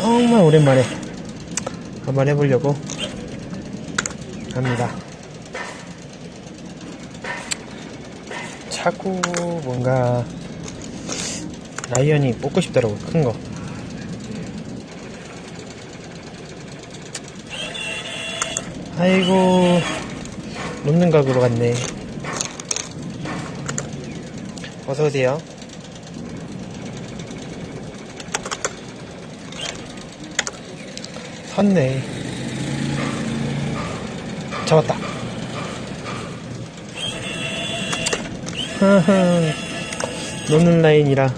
정말 오랜만에 한번 해보려고 합니다. 자꾸 뭔가 라이언이 뽑고 싶더라고 큰 거. 아이고 놓는 각으로 갔네. 어서 오세요. 섰네. 잡았다. 흐흐. 노는 라인이라.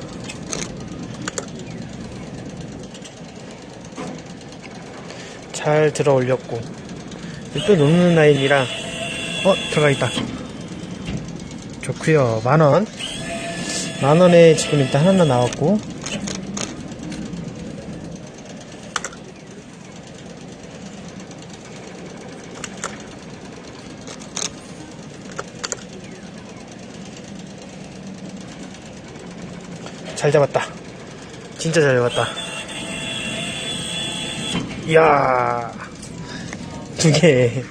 잘 들어 올렸고. 또 노는 라인이라. 어, 들어가 있다. 좋구요 만원. 만원에 지금 일단 하나 나왔고. 잘 잡았다. 진짜 잘 잡았다. 이야, 두 개.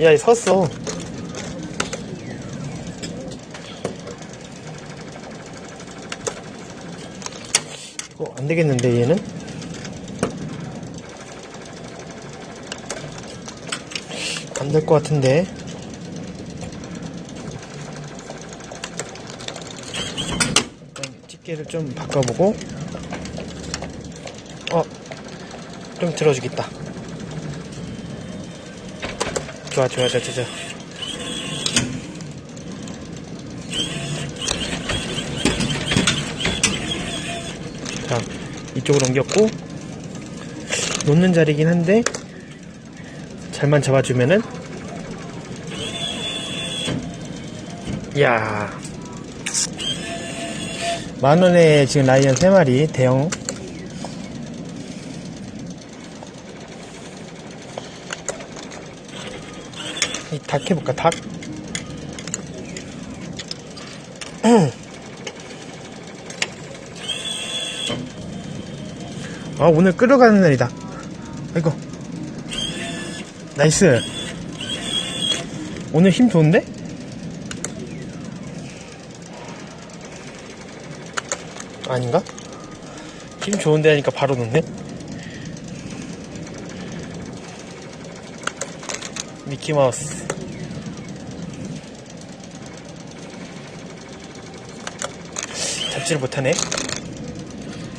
야, 이 섰어. 이거 안 되겠는데, 얘는? 안 될 것 같은데. 일단 집게를 좀 바꿔보고. 어, 좀 들어주겠다. 좋아, 좋아, 좋아, 좋아. 자, 이쪽으로 옮겼고, 놓는 자리긴 한데, 잘만 잡아주면은. 이야. 만원에 지금 라이언 3마리 대형. 이 닭 해볼까 닭? 아 오늘 끌어가는 날이다. 아이고 나이스. 오늘 힘 좋은데? 아닌가? 힘 좋은데 하니까 바로 놓네? 미키마우스. 잡지를 못하네?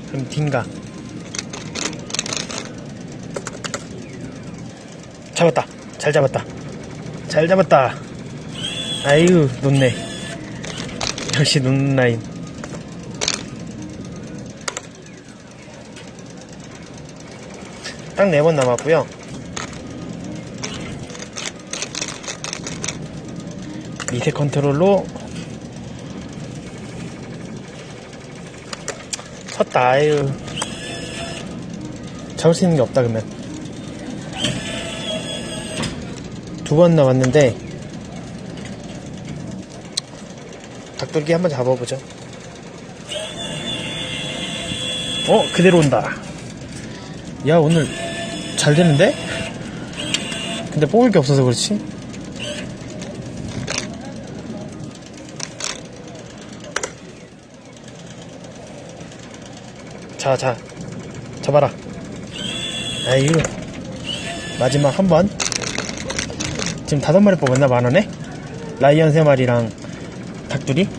그럼 딘가 잡았다. 잘 잡았다. 잘 잡았다. 아유, 놓네. 역시 놓는 라인. 딱 네 번 남았고요. 밑에 컨트롤로 섰다. 아유. 잡을 수 있는 게 없다, 그러면. 두번 남았는데 닭돌기 한번 잡아보죠. 어 그대로 온다. 야 오늘 잘 되는데? 근데 뽑을 게 없어서 그렇지. 자 자 잡아라. 아유 마지막 한 번 지금 다섯 마리 뽑았나 만 원에? 라이언 세 마리랑 닭둘이?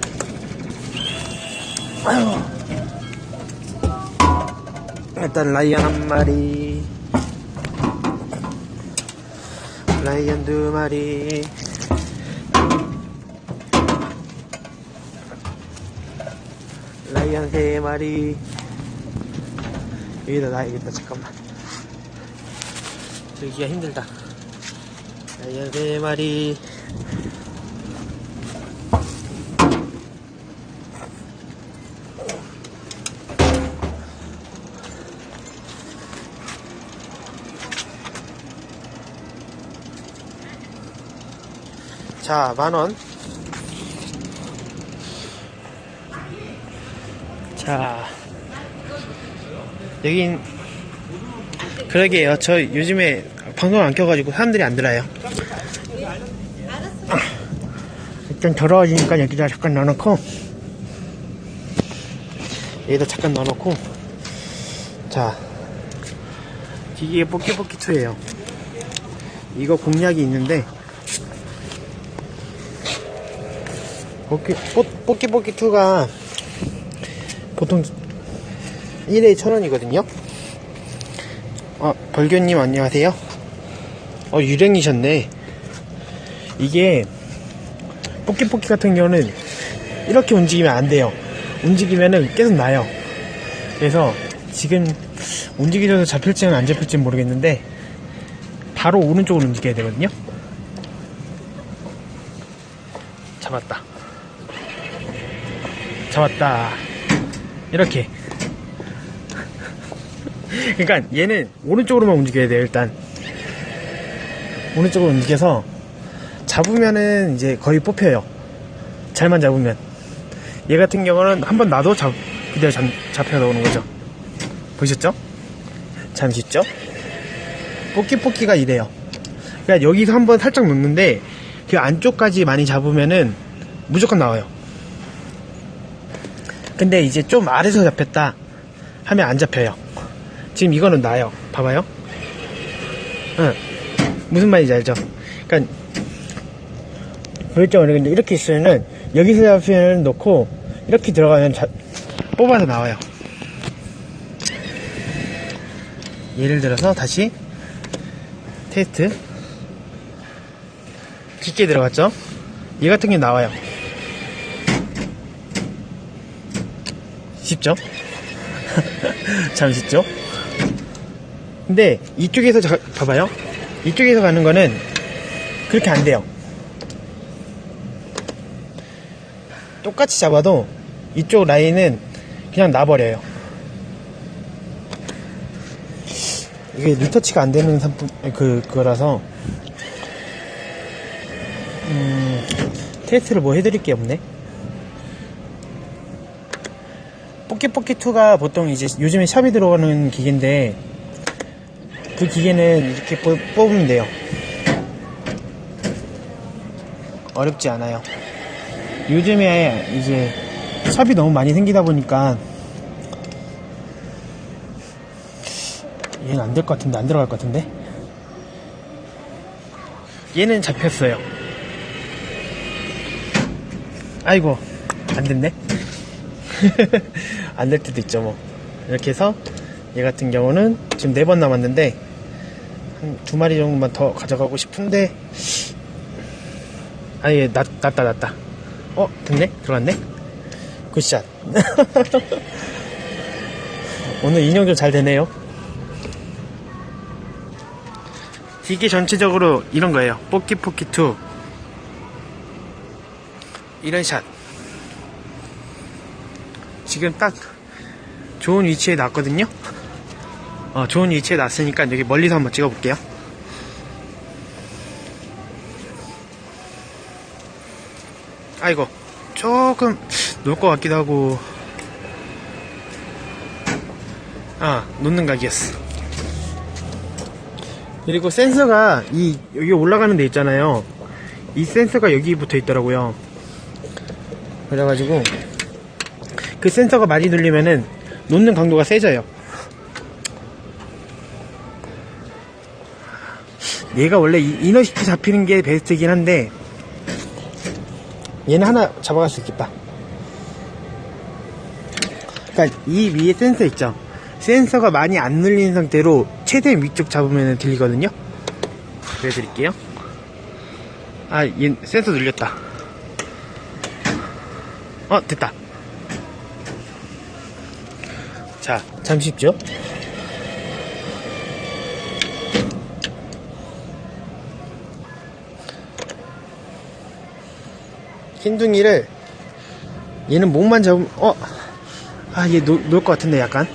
일단 라이언 한 마리. 라이언 두 마리. 라이언 세 마리. 여기다 놔야겠다 잠깐만. 들기가 힘들다 라이언 세 마리 자, 만 원. 자, 여긴, 그러게요. 저 요즘에 방송 안 켜가지고 사람들이 안 들어요. 일단 더러워지니까 여기다 잠깐 넣어놓고, 여기다 잠깐 넣어놓고, 자, 이게 뽀끼뽀끼2예요 이거 공략이 있는데, 뽀끼, 뽀, 뽀끼뽀끼2가 보통 1회 1000원이거든요. 어, 벌교님 안녕하세요. 어, 유령이셨네. 이게, 뽀끼뽀끼 같은 경우는 이렇게 움직이면 안 돼요. 움직이면은 계속 나요. 그래서 지금 움직이셔서 잡힐지는 안 잡힐지는 모르겠는데, 바로 오른쪽으로 움직여야 되거든요. 잡았다. 잡았다. 이렇게. 그러니까 얘는 오른쪽으로만 움직여야 돼요, 일단. 오른쪽으로 움직여서 잡으면은 이제 거의 뽑혀요. 잘만 잡으면. 얘 같은 경우는 한 번 놔도 잡, 그대로 잡, 잡혀 나오는 거죠. 보셨죠? 잠시죠? 뽑기뽑기가 이래요. 그러니까 여기서 한번 살짝 놓는데 그 안쪽까지 많이 잡으면은 무조건 나와요. 근데 이제 좀 아래서 잡혔다 하면 안 잡혀요. 지금 이거는 나요. 봐봐요. 응. 무슨 말인지 알죠? 그러니까 보였죠? 근데 이렇게 있으면은 여기서 잡히면 놓고 이렇게 들어가면 자- 뽑아서 나와요. 예를 들어서 다시 테스트 깊게 들어갔죠? 얘 같은 게 나와요. 쉽죠? 참 쉽죠? 근데 이쪽에서 자- 봐봐요. 이쪽에서 가는 거는 그렇게 안 돼요. 똑같이 잡아도 이쪽 라인은 그냥 놔버려요. 이게 리터치가 안 되는 상품, 그, 그거라서, 음, 테스트를 뭐 해드릴 게 없네? 뽀끼뽀끼2가 보통 이제 요즘에 샵이 들어가는 기계인데, 그 기계는 이렇게 뽑, 뽑으면 돼요. 어렵지 않아요. 요즘에 이제 샵이 너무 많이 생기다 보니까 얘는 안 될 것 같은데 안 들어갈 것 같은데? 얘는 잡혔어요. 아이고 안 됐네? 안 될 때도 있죠 뭐. 이렇게 해서 얘 같은 경우는 지금 네 번 남았는데 한 두 마리 정도만 더 가져가고 싶은데 아예 낫, 낫다 낫다 어 됐네? 들어갔네? 굿샷. 오늘 인형 좀 잘 되네요. 이게 전체적으로 이런 거예요. 뽀끼뽀끼2 이런 샷. 지금 딱 좋은 위치에 놨거든요. 어, 좋은 위치에 놨으니까 여기 멀리서 한번 찍어볼게요 아이고 조금 놓을 것 같기도 하고. 아 놓는 각이었어. 그리고 센서가 이 여기 올라가는 데 있잖아요. 이 센서가 여기 붙어 있더라고요. 그래가지고 그 센서가 많이 눌리면은 놓는 강도가 세져요. 얘가 원래 이 이너시티 잡히는 게 베스트긴 한데 얘는 하나 잡아갈 수 있겠다. 그러니까 이 위에 센서 있죠. 센서가 많이 안 눌린 상태로 최대한 위쪽 잡으면 들리거든요. 보여드릴게요. 아, 얘 센서 눌렸다. 어, 됐다. 자, 잠시 쉽죠? 흰둥이를 얘는 목만 잡으면 어? 아얘 놓을 것 같은데 약간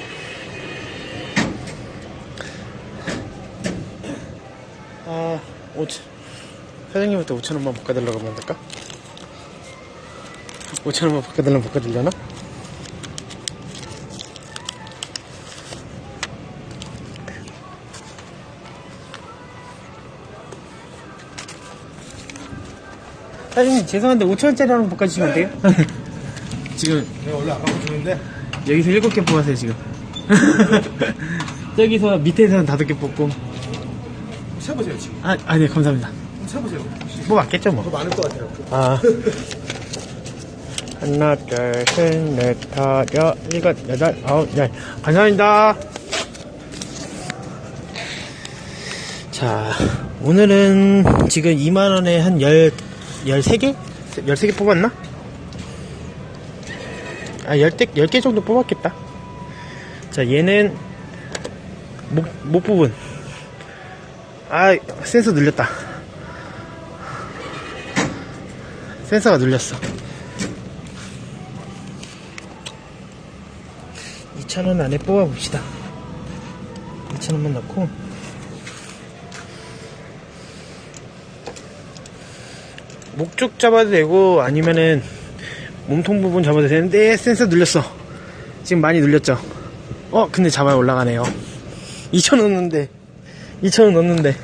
아 오, 사장님한테 5천원만 바꿔달라고 하면 안 될까? 5천원만 바꿔달라면 바꿔달려나? 사장님 죄송한데 5천원짜리 하나 바꿔주시면 안 돼요? 지금 내가 원래 아까 주는데 여기서 7개 뽑았어요 지금 저기서 밑에서는 5개 뽑고 세보세요 지금 아, 아, 네, 감사합니다. 세보세요 뭐 맞겠죠, 뭐. 더 많을 것 같아요 아. 하나, 둘, 셋, 넷, 다섯, 일곱, 여덟, 아홉, 열. 감사합니다. 자, 오늘은 지금 2만원에 한 열, 13개? 13개 뽑았나? 아, 10개, 10개 정도 뽑았겠다. 자, 얘는 목, 목 부분. 아, 센서 눌렸다. 센서가 눌렸어. 2,000원 안에 뽑아봅시다. 2,000원만 넣고. 목쪽 잡아도 되고, 아니면은, 몸통 부분 잡아도 되는데, 센서 눌렸어. 지금 많이 눌렸죠? 어, 근데 잡아야 올라가네요. 2,000원 넣는데, 2,000원 넣는데.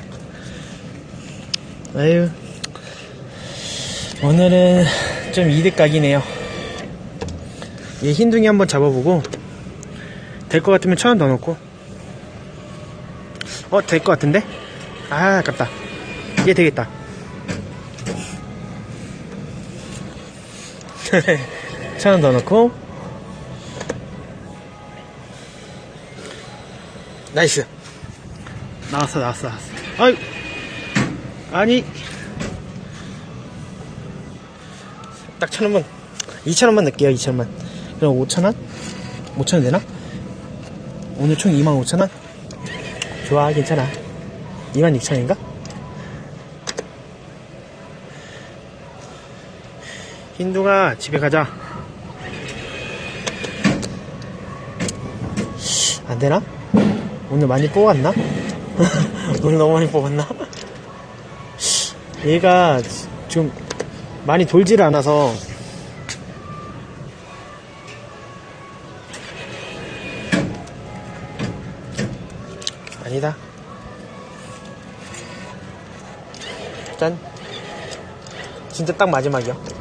아유. 오늘은 좀 이득 각이네요. 얘 흰둥이 한번 잡아보고 될 것 같으면 천원 더 넣고 어 될 것 같은데? 아 아깝다 얘 되겠다 천 원 더 넣고 나이스 나왔어 나왔어 나왔어 아이 아니 딱 천원만 2천원만 넣을게요 2천원만 그럼 5천원? 5천원 되나? 오늘 총 2만 5천원? 좋아 괜찮아 2만 6천인가? 흰둥아 집에 가자 안되나? 오늘 많이 뽑았나? 오늘 너무 많이 뽑았나? 얘가 좀 많이 돌지를 않아서 아니다 짠 진짜 딱 마지막이야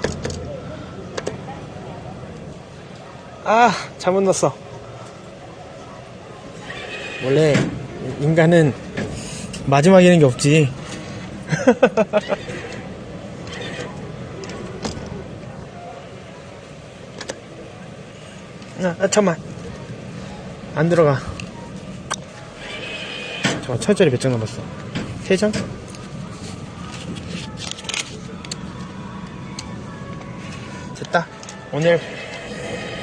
아 잘못 넣었어 원래 인간은 마지막에는 게 없지 아, 아, 잠만. 안 들어가. 저 천짜리 몇장 남았어? 세 장? 됐다. 오늘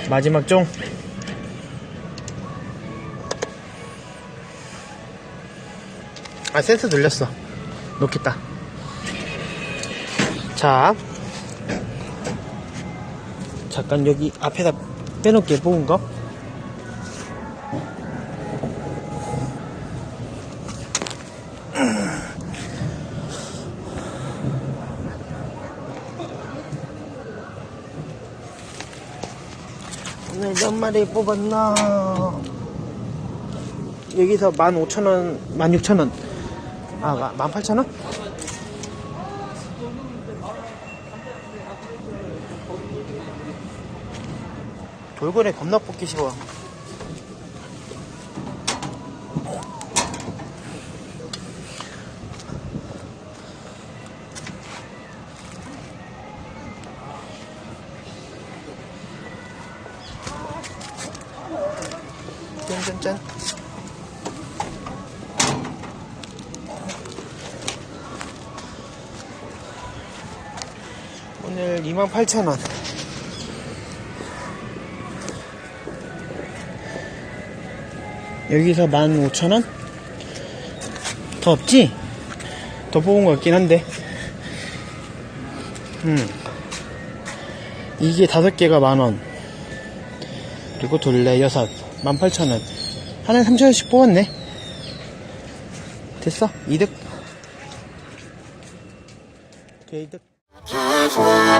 마지막 종. 아, 센스 눌렸어. 놓겠다. 자. 잠깐 여기 앞에다 빼놓게 뽑은 거. 오늘 몇 마리 뽑았나? 여기서 15,000원, 16,000원. 아, 18,000원? 돌고래 겁나 뽑기 쉬워. 짠짠짠. 오늘 28,000원. 여기서 15,000원? 더 없지? 더 뽑은 것 같긴 한데. 음. 이게 다섯 개가 만원. 그리고 둘레 여섯. 18,000원. 하나에 3,000원씩 뽑았네. 됐어. 이득. Casual.